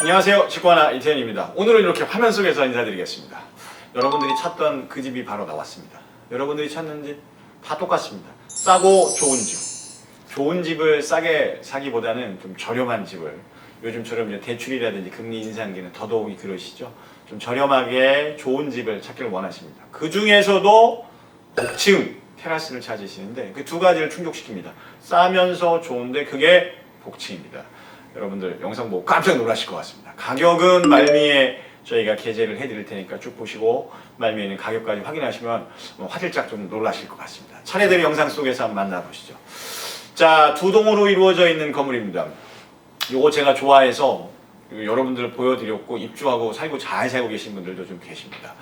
안녕하세요. 직관아 이태현입니다. 오늘은 이렇게 화면 속에서 인사드리겠습니다. 여러분들이 찾던 그 집이 바로 나왔습니다. 여러분들이 찾는 집 다 똑같습니다. 싸고 좋은 집. 좋은 집을 싸게 사기보다는 좀 저렴한 집을 요즘처럼 이제 대출이라든지 금리 인상기는 더더욱이 그러시죠. 좀 저렴하게 좋은 집을 찾기를 원하십니다. 그 중에서도 복층 테라스를 찾으시는데 그 두 가지를 충족시킵니다. 싸면서 좋은데 그게 복층입니다. 여러분들 영상 보고 깜짝 놀라실 것 같습니다. 가격은 말미에 저희가 게재를 해드릴 테니까 쭉 보시고 말미에는 가격까지 확인하시면 뭐 화들짝 좀 놀라실 것 같습니다. 차례대로 영상 속에서 한번 만나보시죠. 자, 두 동으로 이루어져 있는 건물입니다. 요거 제가 좋아해서 여러분들 보여드렸고 입주하고 살고 잘 살고 계신 분들도 좀 계십니다.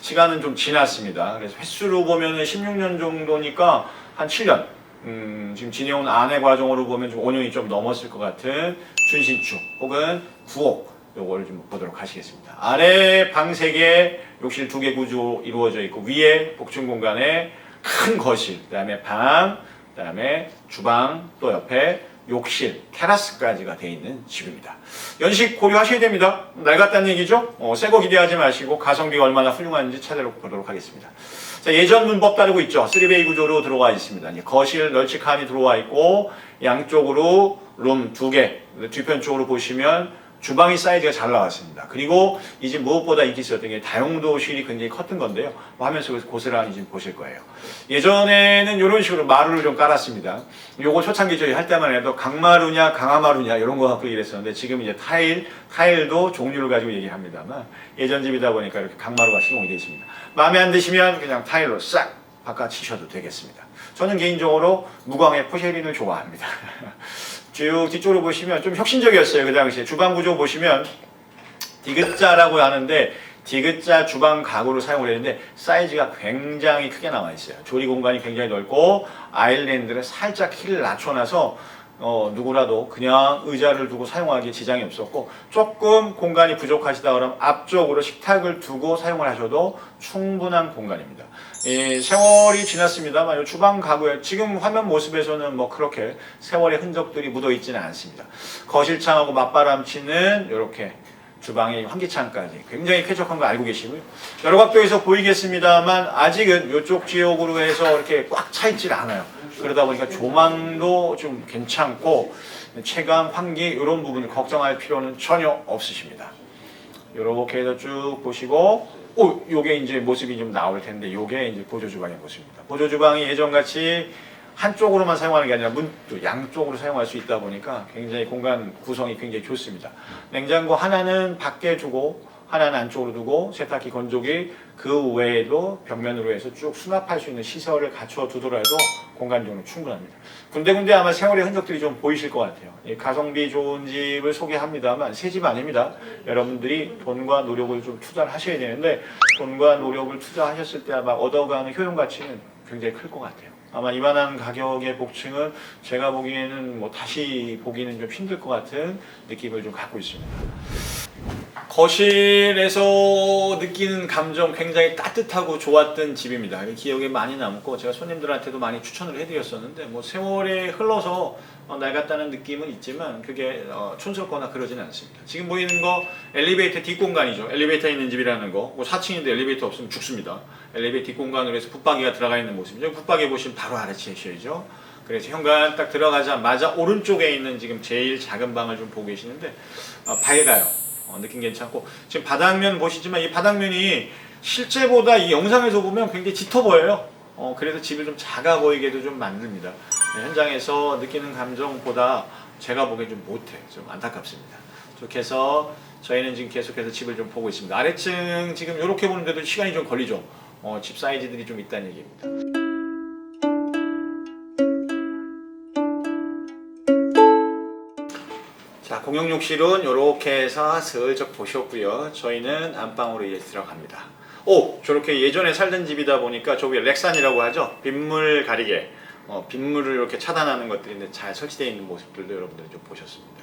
시간은 좀 지났습니다. 그래서 횟수로 보면은 16년 정도니까 한 7년. 음, 지금 지내온 안의 과정으로 보면 좀 5년이 좀 넘었을 것 같은 준신축 혹은 구옥 요거를 좀 보도록 하시겠습니다. 아래 방 3개, 욕실 2개 구조 이루어져 있고 위에 복층 공간에 큰 거실, 그다음에 방, 그다음에 주방, 또 옆에 욕실, 테라스까지가 돼 있는 집입니다. 연식 고려하셔야 됩니다. 낡았다는 얘기죠? 어, 새거 기대하지 마시고 가성비가 얼마나 훌륭한지 찾아보도록 하겠습니다. 자, 예전 문법 따르고 있죠. 3베이 구조로 들어와 있습니다. 거실 널찍함이 들어와 있고 양쪽으로 룸 두 개, 뒤편 쪽으로 보시면 주방이 사이즈가 잘 나왔습니다. 그리고 이 집 무엇보다 인기 있었던 게 다용도실이 굉장히 컸던 건데요. 뭐 화면 속에서 고스란히 지금 보실 거예요. 예전에는 이런 식으로 마루를 좀 깔았습니다. 요거 초창기 저희 할 때만 해도 강마루냐 강화마루냐 이런 거 갖고 이랬었는데 지금 이제 타일, 타일도 종류를 가지고 얘기합니다만 예전 집이다 보니까 이렇게 강마루가 시공이 되어 있습니다. 마음에 안 드시면 그냥 타일로 싹 바꿔치셔도 되겠습니다. 저는 개인적으로 무광의 포쉐린을 좋아합니다. 쭉 뒤쪽으로 보시면 좀 혁신적이었어요. 그 당시에 주방 구조 보시면 디귿자라고 하는데 디귿자 주방 가구로 사용을 했는데 사이즈가 굉장히 크게 나와 있어요. 조리 공간이 굉장히 넓고 아일랜드를 살짝 키를 낮춰놔서 어, 누구라도 그냥 의자를 두고 사용하기에 지장이 없었고 조금 공간이 부족하시다 그러면 앞쪽으로 식탁을 두고 사용을 하셔도 충분한 공간입니다. 예, 세월이 지났습니다만 이 주방 가구에 지금 화면 모습에서는 뭐 그렇게 세월의 흔적들이 묻어 있지는 않습니다. 거실 창하고 맞바람 치는 이렇게 주방의 환기창까지 굉장히 쾌적한 거 알고 계시고요. 여러 각도에서 보이겠습니다만 아직은 이쪽 지역으로 해서 이렇게 꽉 차 있질 않아요. 그러다 보니까 조망도 좀 괜찮고 채광, 환기 이런 부분을 걱정할 필요는 전혀 없으십니다. 이렇게 해서 쭉 보시고 오, 요게 이제 모습이 좀 나올 텐데 요게 이제 보조 주방의 모습입니다. 보조 주방이 예전같이 한쪽으로만 사용하는 게 아니라 문도 양쪽으로 사용할 수 있다 보니까 굉장히 공간 구성이 굉장히 좋습니다. 냉장고 하나는 밖에 두고 하나는 안쪽으로 두고 세탁기 건조기 그 외에도 벽면으로 해서 쭉 수납할 수 있는 시설을 갖춰 두더라도 공간적으로 충분합니다. 군데군데 아마 세월의 흔적들이 좀 보이실 것 같아요. 이 가성비 좋은 집을 소개합니다만 새 집 아닙니다. 여러분들이 돈과 노력을 좀 투자를 하셔야 되는데 돈과 노력을 투자하셨을 때 아마 얻어가는 효용 가치는 굉장히 클 것 같아요. 아마 이만한 가격의 복층은 제가 보기에는 뭐 다시 보기는 좀 힘들 것 같은 느낌을 좀 갖고 있습니다. 거실에서 느끼는 감정 굉장히 따뜻하고 좋았던 집입니다. 기억에 많이 남고 제가 손님들한테도 많이 추천을 해드렸었는데 뭐 세월에 흘러서 어, 낡았다는 느낌은 있지만 그게 어, 촌스럽거나 그러지는 않습니다. 지금 보이는 거 엘리베이터 뒷공간이죠. 엘리베이터 있는 집이라는 거. 뭐 4층인데 엘리베이터 없으면 죽습니다. 엘리베이터 뒷공간으로 해서 붙박이가 들어가 있는 모습이죠. 붙박이 보시면 바로 아래치셔야죠. 그래서 현관 딱 들어가자마자 오른쪽에 있는 지금 제일 작은 방을 좀 보고 계시는데 어, 밝아요. 어, 느낌 괜찮고 지금 바닥면 보시지만 이 바닥면이 실제보다 이 영상에서 보면 굉장히 짙어 보여요. 어, 그래서 집을 좀 작아 보이게도 좀 만듭니다. 네, 현장에서 느끼는 감정보다 제가 보기엔 좀 못해. 좀 안타깝습니다. 그렇게 해서 저희는 지금 계속해서 집을 좀 보고 있습니다. 아래층 지금 이렇게 보는데도 시간이 좀 걸리죠. 어, 집 사이즈들이 좀 있다는 얘기입니다. 공용욕실은 이렇게 해서 슬쩍 보셨고요. 저희는 안방으로 이제 들어갑니다. 오, 저렇게 예전에 살던 집이다 보니까 저 위에 렉산이라고 하죠. 빗물 가리개, 어, 빗물을 이렇게 차단하는 것들이 잘 설치되어 있는 모습들도 여러분들이 좀 보셨습니다.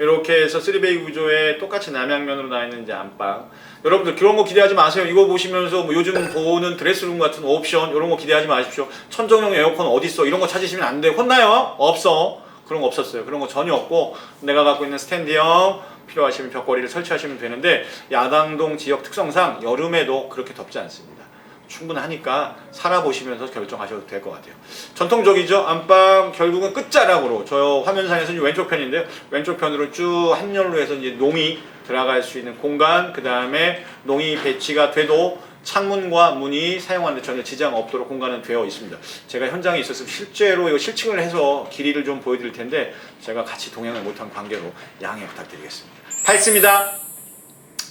이렇게 해서 3베이 구조에 똑같이 남양면으로 나 있는 이제 안방. 여러분들 그런 거 기대하지 마세요. 이거 보시면서 뭐 요즘 보는 드레스룸 같은 옵션 이런 거 기대하지 마십시오. 천정형 에어컨 어디 있어? 이런 거 찾으시면 안 돼. 혼나요? 없어. 그런 거 없었어요. 그런 거 전혀 없고 내가 갖고 있는 스탠드형 필요하시면 벽걸이를 설치하시면 되는데 야당동 지역 특성상 여름에도 그렇게 덥지 않습니다. 충분하니까 살아보시면서 결정하셔도 될 것 같아요. 전통적이죠. 안방 결국은 끝자락으로 저 화면상에서는 왼쪽 편인데요. 왼쪽 편으로 쭉 한열로 해서 이제 농이 들어갈 수 있는 공간, 그 다음에 농이 배치가 돼도 창문과 문이 사용하는데 전혀 지장 없도록 공간은 되어 있습니다. 제가 현장에 있었으면 실제로 이거 실층을 해서 길이를 좀 보여드릴 텐데 제가 같이 동행을 못한 관계로 양해 부탁드리겠습니다. 다 했습니다.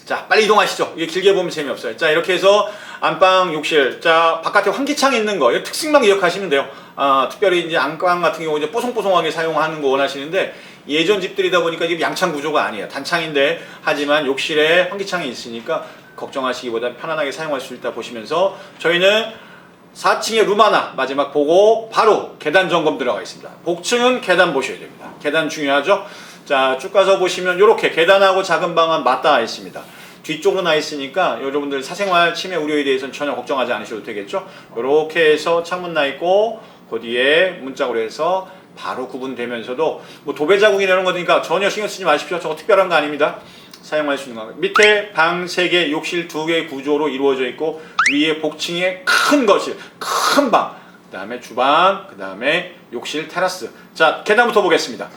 자, 빨리 이동하시죠. 이게 길게 보면 재미없어요. 자, 이렇게 해서 안방 욕실. 자, 바깥에 환기창 있는 거. 이 특징만 기억하시면 돼요. 아, 특별히 이제 안방 같은 경우 이제 뽀송뽀송하게 사용하는 거 원하시는데 예전 집들이다 보니까 이게 양창 구조가 아니에요. 단창인데 하지만 욕실에 환기창이 있으니까 걱정하시기보다 편안하게 사용할 수 있다 보시면서 저희는 4층에 룸 하나 마지막 보고 바로 계단 점검 들어가 있습니다. 복층은 계단 보셔야 됩니다. 계단 중요하죠. 자, 쭉 가서 보시면 이렇게 계단하고 작은 방은 맞닿아 있습니다. 뒤쪽으로 나 있으니까 여러분들 사생활 침해 우려에 대해서는 전혀 걱정하지 않으셔도 되겠죠. 이렇게 해서 창문 나 있고 그 뒤에 문짝으로 해서 바로 구분되면서도 뭐 도배 자국이 내는 거니까 전혀 신경 쓰지 마십시오. 저거 특별한 거 아닙니다. 사용할 수 있는 거. 밑에 방 3개, 욕실 2개의 구조로 이루어져 있고 위에 복층에 큰 거실, 큰 방. 그 다음에 주방, 그 다음에 욕실 테라스. 자, 계단부터 보겠습니다.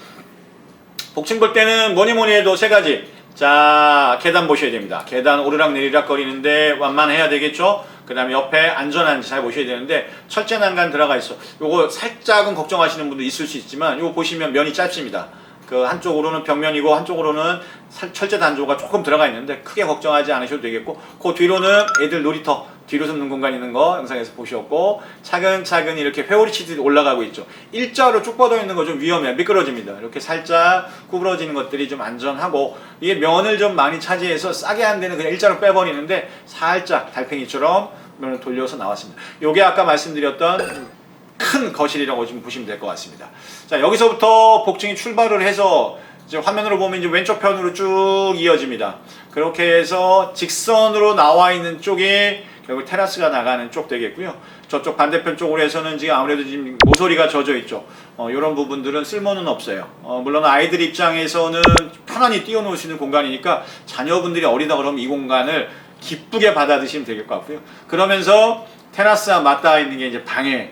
복층 볼 때는 뭐니 뭐니 해도 세 가지. 자, 계단 보셔야 됩니다. 계단 오르락 내리락 거리는데 완만해야 되겠죠? 그 다음에 옆에 안전한지 잘 보셔야 되는데 철제 난간 들어가 있어. 요거 살짝은 걱정하시는 분도 있을 수 있지만 요거 보시면 면이 짧습니다. 그 한쪽으로는 벽면이고 한쪽으로는 살- 철제 단조가 조금 들어가 있는데 크게 걱정하지 않으셔도 되겠고 그 뒤로는 애들 놀이터 뒤로 숨는 공간 있는 거 영상에서 보셨고 차근차근 이렇게 회오리 치듯 올라가고 있죠. 일자로 쭉 뻗어 있는 거 좀 위험해요 미끄러집니다. 이렇게 살짝 구부러지는 것들이 좀 안전하고 이게 면을 좀 많이 차지해서 싸게 한 데는 그냥 일자로 빼버리는데 살짝 달팽이처럼 면을 돌려서 나왔습니다. 요게 아까 말씀드렸던 큰 거실이라고 지금 보시면 될 것 같습니다. 자 여기서부터 복층이 출발을 해서 이제 화면으로 보면 이제 왼쪽 편으로 쭉 이어집니다. 그렇게 해서 직선으로 나와 있는 쪽이 결국 테라스가 나가는 쪽 되겠고요. 저쪽 반대편 쪽으로 해서는 지금 아무래도 지금 모서리가 젖어 있죠. 어, 이런 부분들은 쓸모는 없어요. 어, 물론 아이들 입장에서는 편안히 뛰어놀 수 있는 공간이니까 자녀분들이 어리다 그러면 이 공간을 기쁘게 받아드시면 될 것 같고요. 그러면서 테라스와 맞닿아 있는 게 이제 방에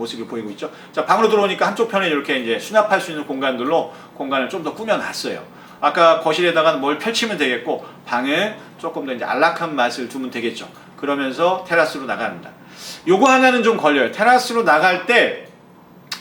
모습이 보이고 있죠. 자, 방으로 들어오니까 한쪽 편에 이렇게 이제 수납할 수 있는 공간들로 공간을 좀 더 꾸며놨어요. 아까 거실에다가 뭘 펼치면 되겠고 방에 조금 더 이제 안락한 맛을 두면 되겠죠. 그러면서 테라스로 나갑니다. 요거 하나는 좀 걸려요. 테라스로 나갈 때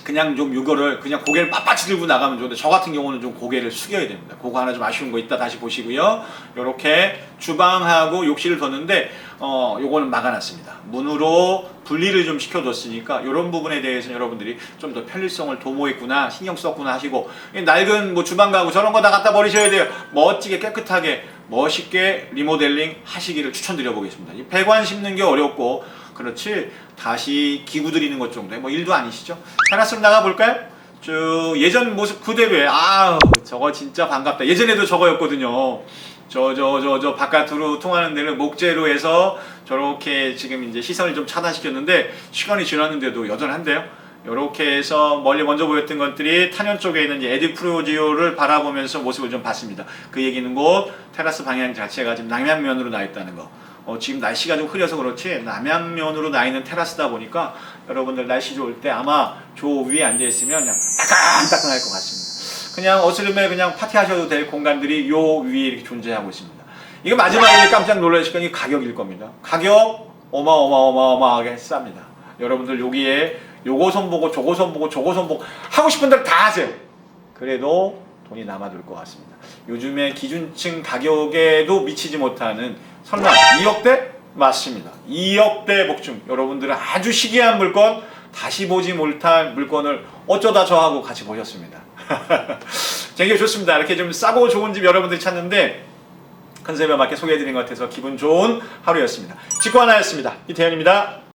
그냥 좀 이거를 그냥 고개를 빳빳이 들고 나가면 좋은데 저 같은 경우는 좀 고개를 숙여야 됩니다. 그거 하나 좀 아쉬운 거 있다 다시 보시고요. 이렇게 주방하고 욕실을 뒀는데 어 요거는 막아놨습니다. 문으로 분리를 좀 시켜뒀으니까 이런 부분에 대해서 여러분들이 좀 더 편리성을 도모했구나 신경 썼구나 하시고 이 낡은 뭐 주방 가구 저런 거 다 갖다 버리셔야 돼요. 멋지게 깨끗하게 멋있게 리모델링 하시기를 추천드려 보겠습니다. 이 배관 심는 게 어렵고 그렇지 다시 기구 들이는 것 정도의 뭐 일도 아니시죠? 테라스로 나가 볼까요? 쭉 예전 모습 그대로예요. 아우 저거 진짜 반갑다. 예전에도 저거였거든요. 저 저 저 저 바깥으로 통하는 데를 목재로 해서 저렇게 지금 이제 시선을 좀 차단시켰는데 시간이 지났는데도 여전한데요. 이렇게 해서 멀리 먼저 보였던 것들이 탄현 쪽에 있는 에디프로지오를 바라보면서 모습을 좀 봤습니다. 그 얘기는 곧 테라스 방향 자체가 지금 남양면으로 나 있다는 거. 어, 지금 날씨가 좀 흐려서 그렇지 남양면으로 나 있는 테라스다 보니까 여러분들 날씨 좋을 때 아마 저 위에 앉아 있으면 그냥 따끈따끈할 것 같습니다. 그냥 어스름에 그냥 파티하셔도 될 공간들이 요 위에 이렇게 존재하고 있습니다. 이거 마지막에 깜짝 놀라실 건 이 가격일 겁니다. 가격 어마어마어마어마하게 쌉니다. 여러분들 여기에 요거 손보고 저거 손보고 저거 손보고 하고 싶은 대로 다 하세요. 그래도 돈이 남아돌 것 같습니다. 요즘에 기준층 가격에도 미치지 못하는 설마 2억대? 맞습니다. 2억대 복중. 여러분들은 아주 시기한 물건, 다시 보지 못할 물건을 어쩌다 저하고 같이 보셨습니다. 되게 좋습니다. 이렇게 좀 싸고 좋은 집 여러분들이 찾는데 컨셉에 맞게 소개해드린 것 같아서 기분 좋은 하루였습니다. 직구 하나였습니다. 이태현입니다.